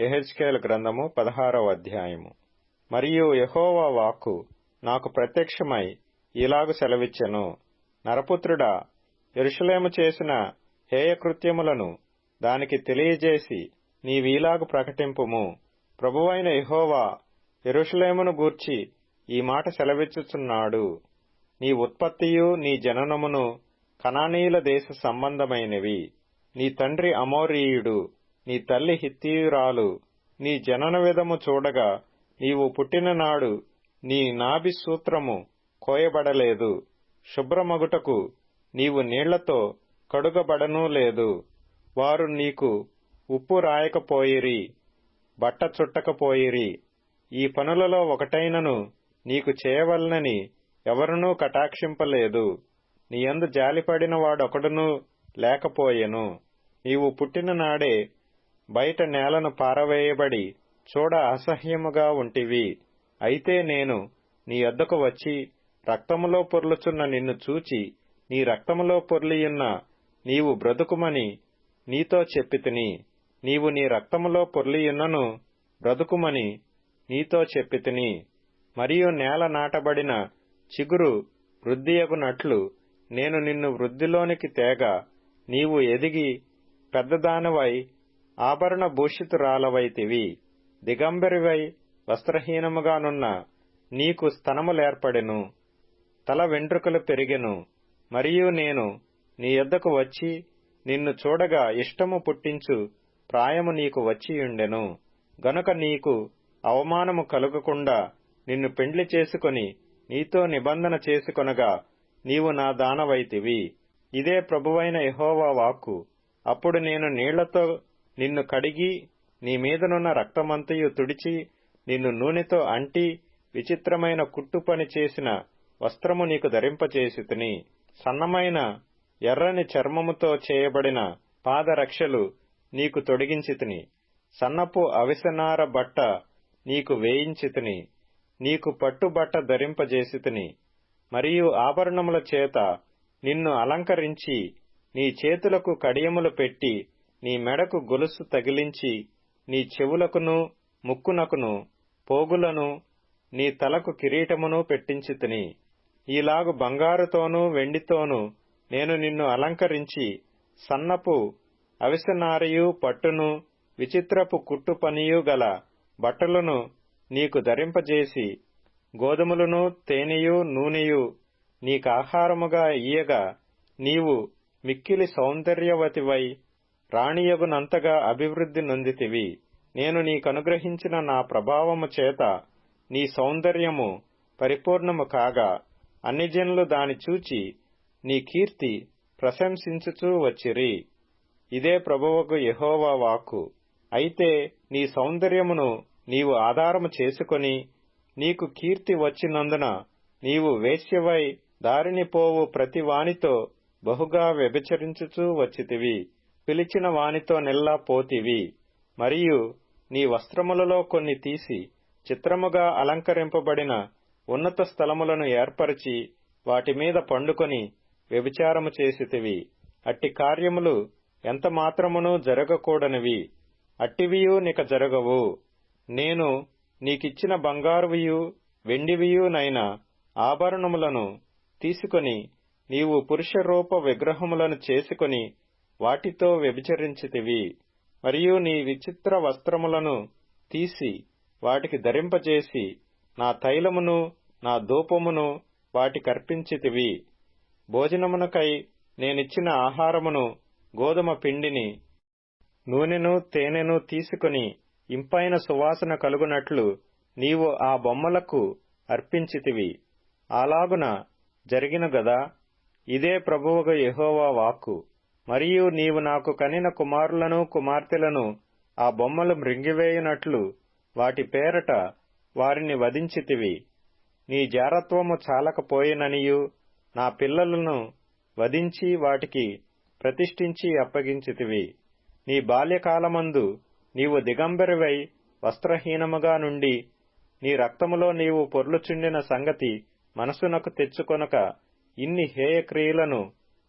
ఎహెచ్కేల్ గ్రంథము పదహారవ అధ్యాయము. మరియు యహోవా వాక్కు నాకు ప్రత్యక్షమై ఇలాగు సెలవిచ్చెను. నరపుత్రుడా యెరూషలేము చేసిన హేయకృత్యములను దానికి తెలియజేసి నీవీలాగు ప్రకటింపుము. ప్రభువైన యహోవా యెరూషలేమును గూర్చి ఈ మాట సెలవిచ్చుచున్నాడు. నీ ఉత్పత్తియు నీ జననమును కణానీయుల దేశ సంబంధమైనవి. నీ తండ్రి అమోరీయుడు నీ తల్లి హిత్తీయురాలు. నీ జనన విధము చూడగా నీవు పుట్టిన నాడు నీ నాభి సూత్రము కోయబడలేదు. శుభ్రమగుటకు నీవు నీళ్ళతో కడుగబడనూ లేదు. వారు నీకు ఉప్పు రాయకపోయిరి బట్ట చుట్టకపోయిరి. ఈ పనులలో ఒకటైనను నీకు చేయవలనని ఎవరునూ కటాక్షింపలేదు. నీయందు జాలిపడిన వాడొకడునూ లేకపోయెను. నీవు పుట్టిన నాడే బయట నేలను పారవేయబడి చూడ అసహ్యముగా ఉంటివి. అయితే నేను నీ యొద్దకు వచ్చి రక్తములో పొర్లుచున్న నిన్ను చూచి నీ రక్తములో పొర్లియున్న నీవు బ్రతుకుమని నీతో చెప్పితిని నీవు నీ రక్తములో పొర్లియున్నను బ్రతుకుమని నీతో చెప్పితిని మరియు నేల నాటబడిన చిగురు వృద్ధియగునట్లు నేను నిన్ను వృద్ధిలోనికి తేగ నీవు ఎదిగి పెద్దదానవై ఆభరణ భూషితురాలవైతివి. దిగంబరివై వస్త్రహీనముగానున్న నీకు స్తనములేర్పడెను తల వెంట్రుకలు పెరిగెను. మరియు నేను నీ యొద్దకు వచ్చి నిన్ను చూడగా ఇష్టము పుట్టించు ప్రాయము నీకు వచ్చియుండెను. గనుక నీకు అవమానము కలుగకుండా నిన్ను పెండ్లి చేసుకొని నీతో నిబంధన చేసుకొనగా నీవు నా దానవైతివి. ఇదే ప్రభువైన యహోవా వాక్కు. అప్పుడు నేను నీళ్ళతో నిన్ను కడిగి నీ మీదనున్న రక్తమంతయు తుడిచి నిన్ను నూనెతో అంటి విచిత్రమైన కుట్టు పని చేసిన వస్త్రము నీకు ధరింపచేసితిని. సన్నమైన ఎర్రని చర్మముతో చేయబడిన పాదరక్షలు నీకు తొడిగించితిని. సన్నపు అవిసనార బట్ట నీకు వేయించితిని. నీకు పట్టుబట్ట ధరింపజేసితిని. మరియు ఆభరణముల చేత నిన్ను అలంకరించి నీ చేతులకు కడియములు పెట్టి నీ మెడకు గొలుసు తగిలించి నీ చెవులకును ముక్కునకును పోగులను నీ తలకు కిరీటమును పెట్టించితిని ఈలాగు బంగారుతోనూ వెండితోనూ నేను నిన్ను అలంకరించి సన్నపు అవిసనారియు పట్టును విచిత్రపు కుట్టు పనియు గల బట్టలను నీకు ధరింపజేసి గోధుమలను తేనెయు నూనెయు నీకాహారముగా ఇయ్యగా నీవు మిక్కిలి సౌందర్యవతివై రాణియగునంతగా అభివృద్ధి నొందితివి. నేను నీకనుగ్రహించిన నా ప్రభావము చేత నీ సౌందర్యము పరిపూర్ణము కాగా అన్ని జనులు దాని చూచి నీ కీర్తి ప్రశంసించుచూ వచ్చిరి. ఇదే ప్రభువకు యహోవా వాక్కు. అయితే నీ సౌందర్యమును నీవు ఆధారము చేసుకొని నీకు కీర్తి వచ్చినందున నీవు వేశ్యవై దారిని పోవు ప్రతి వానితో బహుగా వ్యభిచరించుచూ వచ్చితివి. పిలిచిన వానితో నెల్లా పోతివి. మరియు నీ వస్త్రములలో కొన్ని తీసి చిత్రముగా అలంకరింపబడిన ఉన్నత స్థలములను ఏర్పరిచి వాటి మీద పండుకొని వ్యభిచారము చేసితివి. అట్టి కార్యములు ఎంత మాత్రమునూ జరగకూడనివి. అట్టివియు నిక జరగవు. నేను నీకిచ్చిన బంగారువియు వెండివియునైన ఆభరణములను తీసుకొని నీవు పురుషరూప విగ్రహములను చేసుకొని వాటితో వ్యభిచరించితివి మరియు నీ విచిత్ర వస్త్రములను తీసి వాటికి ధరింపజేసి నా తైలమును నా ధూపమును వాటికర్పించితివి. భోజనమునకై నేనిచ్చిన ఆహారమును గోధుమ పిండిని నూనెను తేనెను తీసుకుని ఇంపైన సువాసన కలుగునట్లు నీవు ఆ బొమ్మలకు అర్పించితివి. అలాగున జరిగిన గదా ఇదే ప్రభువుగా యెహోవా వాక్కు. మరియు నీవు నాకు కనిన కుమారులను కుమార్తెలను ఆ బొమ్మలు మృంగివేయునట్లు వాటి పేరట వారిని వధించితివి. నీ జారత్వము చాలకపోయిననియు నా పిల్లలను వధించి వాటికి ప్రతిష్ఠించి అప్పగించితివి. నీ బాల్యకాలమందు నీవు దిగంబరివై వస్త్రహీనముగా నుండి నీ రక్తములో నీవు పొర్లుచుండిన సంగతి మనసునకు తెచ్చుకొనక ఇన్ని హేయక్రియలను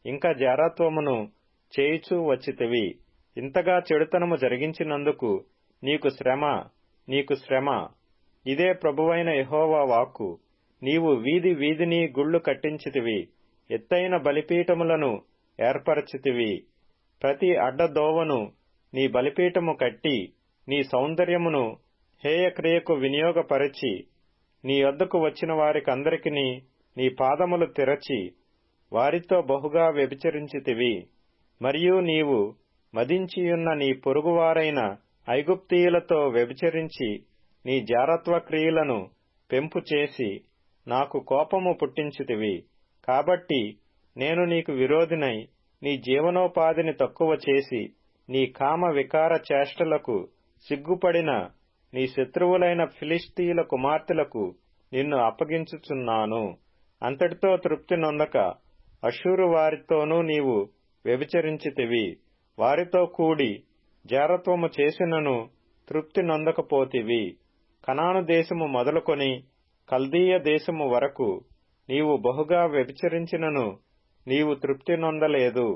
ఇంకా జారత్వమును చేయుచూ వచ్చితివి. ఇంతగా చెడుతనము జరిగించినందుకు నీకు శ్రమ నీకు శ్రమ. ఇదే ప్రభువైన యహోవా వాక్కు. నీవు వీధి వీధిని గుళ్ళు కట్టించితివి. ఎత్తైన బలిపీఠములను ఏర్పరచితివి. ప్రతి అడ్డదోవను నీ బలిపీఠము కట్టి నీ సౌందర్యమును హేయక్రియకు వినియోగపరచి నీ వద్దకు వచ్చిన వారికందరికీ నీ పాదములు తెరచి వారితో బహుగా వ్యభిచరించితివి. మరియు నీవు మదించియున్న నీ పొరుగువారైన ఐగుప్తీయులతో వ్యభిచరించి నీ జారత్వ క్రియలను పెంపు చేసి నాకు కోపము పుట్టించితివి. కాబట్టి నేను నీకు విరోధినై నీ జీవనోపాధిని తక్కువ చేసి నీ కామ వికార చేష్టలకు సిగ్గుపడిన నీ శత్రువులైన ఫిలిస్తీయుల కుమార్తెలకు నిన్ను అప్పగించుచున్నాను. అంతటితో తృప్తి నొందక అషూరు వారితోనూ నీవు వ్యభిచరించితివి. వారితో కూడి జారత్వము చేసినను తృప్తి నొందకపోతివి. కనాను దేశము మొదలుకొని కల్దీయ దేశము వరకు నీవు బహుగా వ్యభిచరించినను నీవు తృప్తి నొందలేదు.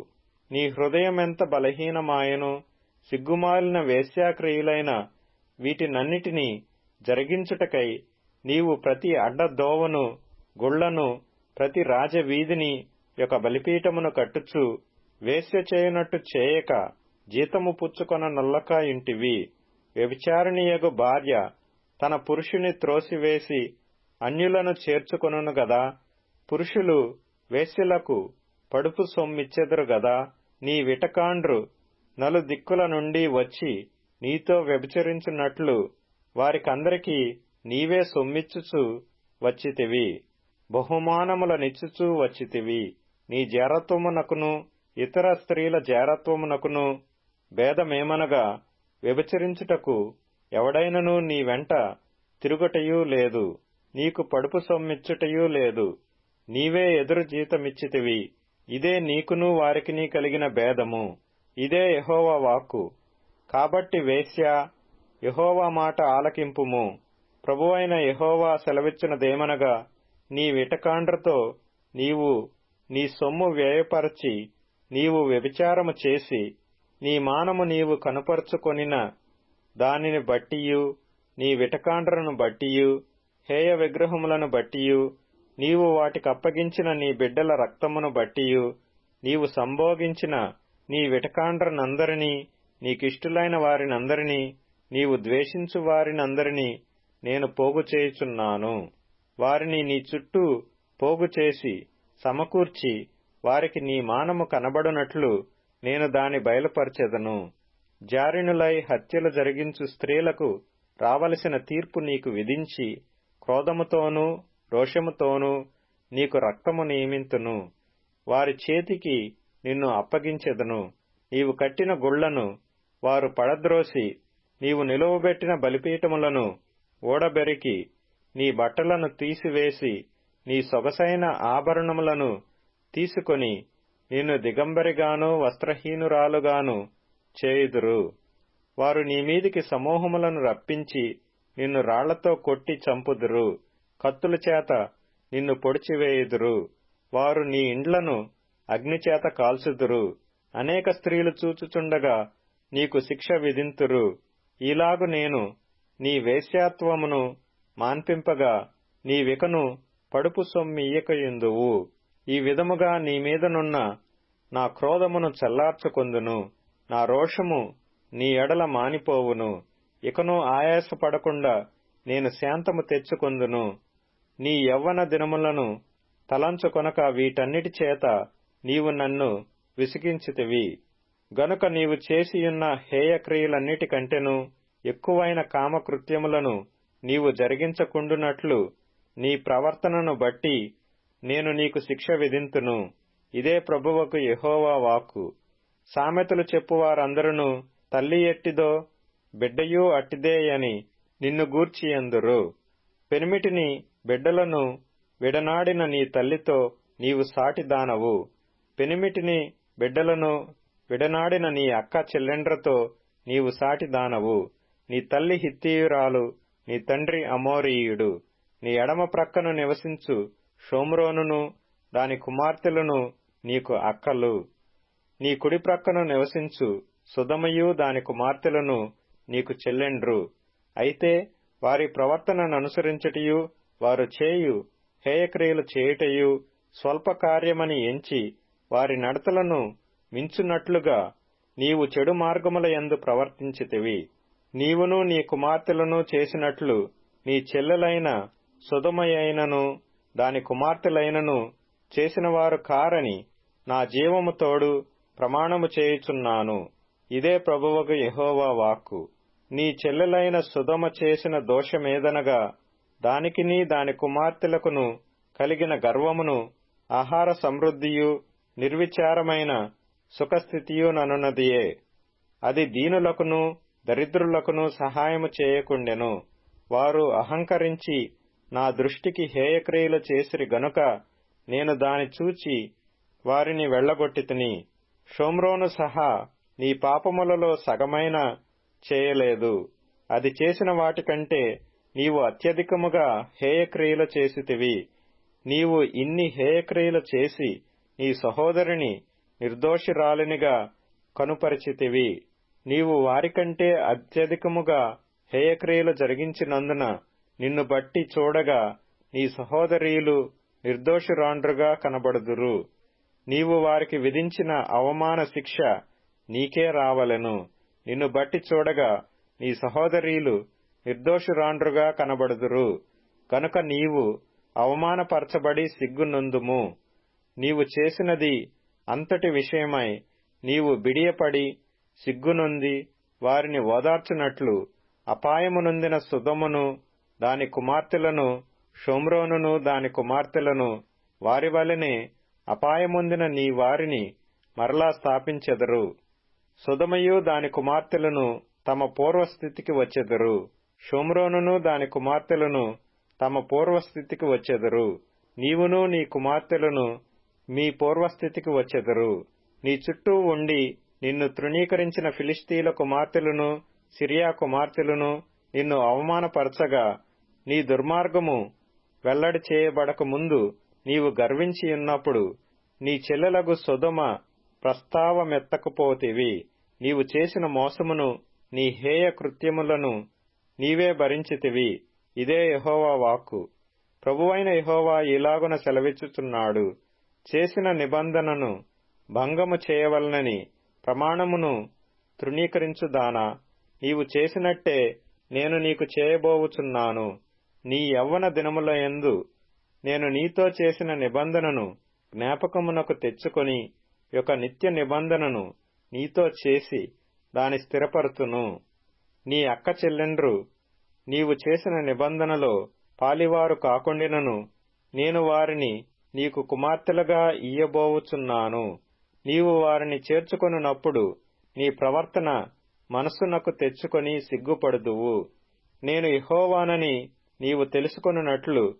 నీ హృదయమెంత బలహీనమాయను సిగ్గుమాలిన వేశ్యాక్రియులైన వీటినన్నిటినీ జరిగించుటకై నీవు ప్రతి అడ్డదోవను గుళ్ళను ప్రతి రాజవీధిని యొక్క బలిపీఠమును కట్టుచు వేశ్య చేయనట్టు చేయక జీతము పుచ్చుకొన నల్లక ఇంటివి. వ్యభిచారిణియగు భార్య తన పురుషుని త్రోసివేసి అన్యులను చేర్చుకొనును గదా. పురుషులు వేశ్యలకు పడుపు సొమ్మిచ్చెదరు గదా. నీ విటకాండ్రు నలు దిక్కుల నుండి వచ్చి నీతో వ్యభిచరించినట్లు వారికందరికీ నీవే సొమ్మిచ్చుచు వచ్చితివి. బహుమానములనిచ్చుచూ వచ్చితివి. నీ జరత్వమునకును ఇతర స్త్రీల జారత్వమునకును భేదమేమనగా వ్యభిచరించుటకు ఎవడైనను నీ వెంట తిరుగుటయూ లేదు. నీకు పడుపు సొమ్మిచ్చుటయూ లేదు. నీవే ఎదురు జీతమిచ్చితివి. ఇదే నీకును వారికిని కలిగిన భేదము. ఇదే యహోవా వాక్కు. కాబట్టి వేశ్య యహోవా మాట ఆలకింపుము. ప్రభువైన యహోవా సెలవిచ్చినదేమనగా నీ విటకాండ్రతో నీవు నీ సొమ్ము వ్యయపరచి నీవు వ్యభిచారము చేసి నీ మానము నీవు కనుపరుచుకొనిన దానిని బట్టియు నీ విటకాండ్రను బట్టియు హేయ విగ్రహములను బట్టియు నీవు వాటికప్పగించిన నీ బిడ్డల రక్తమును బట్టియు నీవు సంభోగించిన నీ విటకాండ్రనందరినీ నీకిష్టులైన వారినందరినీ నీవు ద్వేషించు వారినందరినీ నేను పోగు చేయుచున్నాను. వారిని నీ చుట్టూ పోగు చేసి సమకూర్చి వారికి నీ మానము కనబడునట్లు నేను దాని బయలుపరచెదను. జారినులై హత్యలు జరిగించు స్త్రీలకు రావలసిన తీర్పు నీకు విధించి క్రోధముతోనూ రోషముతోనూ నీకు రక్తము నియమింతును. వారి చేతికి నిన్ను అప్పగించెదను. నీవు కట్టిన గుళ్ళను వారు పడద్రోసి నీవు నిలువబెట్టిన బలిపీఠములను ఓడబెరికి నీ బట్టలను తీసివేసి నీ సొగసైన ఆభరణములను తీసుకొని నిన్ను దిగంబరిగాను వస్త్రహీనురాలుగాను చేయుదురు. వారు నీ మీదికి సమూహములను రప్పించి నిన్ను రాళ్ళతో కొట్టి చంపుదురు. కత్తుల చేత నిన్ను పొడిచివేయుదురు. వారు నీ ఇండ్లను అగ్నిచేత కాల్చుదురు. అనేక స్త్రీలు చూచుచుండగా నీకు శిక్ష విధింతురు. ఇలాగు నేను నీ వేశ్యాత్వమును మాన్పింపగా నీ వికను పడుపు సొమ్మియ్యకయుందువు ఈ విధముగా నీ మీదనున్న నా క్రోధమును చల్లార్చుకొందును. నా రోషము నీ ఎడల మానిపోవును. ఇకను ఆయాసపడకుండా నేను శాంతము తెచ్చుకొందును. నీ యవ్వన దినములను తలంచుకొనక వీటన్నిటి చేత నీవు నన్ను విసిగించితివి. గనుక నీవు చేసియున్న హేయక్రియలన్నిటికంటెను ఎక్కువైన కామకృత్యములను నీవు జరిగించకుండునట్లు నీ ప్రవర్తనను బట్టి నేను నీకు శిక్ష విధింతును. ఇదే ప్రభువకు యహోవా వాక్కు. సామెతలు చెప్పువారందరూ తల్లి ఎట్టిదో బిడ్డయూ అట్టిదే అని నిన్ను గూర్చి ఎందురు పెనిమిటిని బిడ్డలను విడనాడిన నీ తల్లితో నీవు సాటిదానవు పెనిమిటిని బిడ్డలను విడనాడిన నీ అక్క చెల్లెండ్రతో నీవు సాటిదానవు నీ తల్లి హిత్తీయురాలు నీ తండ్రి అమోరీయుడు. నీ ఎడమ ప్రక్కను నివసించు షోమ్రోనును దాని కుమార్తెలను నీకు అక్కలు. నీ కుడి ప్రక్కన నివసించు సుధమయు దాని కుమార్తెలను నీకు చెల్లెండ్రు. అయితే వారి ప్రవర్తనను అనుసరించటయు వారు చేయు హేయక్రియలు చేయుటయు స్వల్ప కార్యమని ఎంచి వారి నడతలను మించునట్లుగా నీవు చెడు మార్గముల యందు ప్రవర్తించితివి. నీవును నీ కుమార్తెలను చేసినట్లు నీ చెల్లెలైన సుధమయైనను దాని కుమార్తెలైనను చేసినవారు కారని నా జీవము తోడు ప్రమాణము చేయుచున్నాను. ఇదే ప్రభువకు యెహోవా వాక్కు. నీ చెల్లెలైన సుధమ చేసిన దోషమేదనగా దానికిని దాని కుమార్తెలకును కలిగిన గర్వమును ఆహార సమృద్ధియు నిర్విచారమైన సుఖస్థితియు ననున్నదియే. అది దీనులకును దరిద్రులకును సహాయము చేయకుండెను. వారు అహంకరించి నా దృష్టికి హేయక్రియలు చేసిరి గనుక నేను దాని చూచి వారిని వెళ్ళగొట్టితిని షోమ్రోను సహా నీ పాపములలో సగమైన చేయలేదు. అది చేసిన వాటికంటే నీవు అత్యధికముగా హేయక్రియలు చేసితివి. నీవు ఇన్ని హేయక్రియలు చేసి నీ సహోదరిని నిర్దోషిరాలినిగా కనుపరిచితివి. నీవు వారికంటే అత్యధికముగా హేయక్రియలు జరిగించినందున నిన్ను బట్టి చూడగా నీ సహోదరీలు నిర్దోషురాండ్రుగా కనబడుదురు. నీవు వారికి విధించిన అవమాన శిక్ష నీకే రావలెను. నిన్ను బట్టి చూడగా నీ సహోదరీలు నిర్దోషురాండ్రుగా కనబడుదురు. కనుక నీవు అవమానపరచబడి సిగ్గునందుము. నీవు చేసినది అంతటి విషయమై నీవు బిడియపడి సిగ్గునొంది వారిని ఓదార్చునట్లు అపాయమునొందిన సుధమును దాని కుమార్తెలను షోమ్రోనును దాని కుమార్తెలను వారి వలనే అపాయముందిన నీ వారిని మరలా స్థాపించెదరు. సుధమయు దాని కుమార్తెలను తమ పూర్వస్థితికి వచ్చెదరు. షోమ్రోనును దాని కుమార్తెలను తమ పూర్వస్థితికి వచ్చెదరు. నీవును నీ కుమార్తెలను మీ పూర్వస్థితికి వచ్చెదరు. నీ చుట్టూ ఉండి నిన్ను తృణీకరించిన ఫిలిస్తీన్ల కుమార్తెలను సిరియా కుమార్తెలను నిన్ను అవమానపరచగా నీ దుర్మార్గము వెల్లడి చేయబడక ముందు నీవు గర్వించి ఉన్నప్పుడు నీ చెల్లెలగు సుధమ ప్రస్తావమెత్తకపోతివి. నీవు చేసిన మోసమును నీ హేయ కృత్యములను నీవే భరించితివి. ఇదే యహోవా వాక్కు. ప్రభువైన యహోవా ఇలాగున సెలవిచ్చుచున్నాడు. చేసిన నిబంధనను భంగము చేయవలనని ప్రమాణమును తృణీకరించుదానా. నీవు చేసినట్టే నేను నీకు చేయబోవుచున్నాను. నీ యవ్వన దినములయందు నేను నీతో చేసిన నిబంధనను జ్ఞాపకమునకు తెచ్చుకొని యొక్క నిత్య నిబంధనను నీతో చేసి దాని స్థిరపరుతును. నీ అక్క చెల్లెండ్రు నీవు చేసిన నిబంధనలో పాలివారు కాకుండినను నేను వారిని నీకు కుమార్తెలుగా ఇయ్యబోవుచున్నాను. నీవు వారిని చేర్చుకొనున్నప్పుడు నీ ప్రవర్తన మనస్సునకు తెచ్చుకొని సిగ్గుపడుదువు. నేను ఇహోవానని నీవు తెలుసుకొనున్నట్లు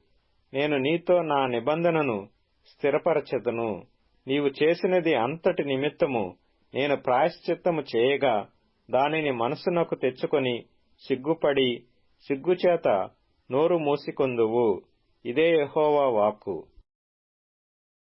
నేను నీతో నా నిబంధనను స్థిరపరచెదను. నీవు చేసినది అంతటి నిమిత్తము నేను ప్రాయశ్చిత్తము చేయగా దానిని మనస్సునకు తెచ్చుకొని సిగ్గుపడి సిగ్గుచేత నోరు మూసికొందువు. ఇదే యహోవా వాక్కు.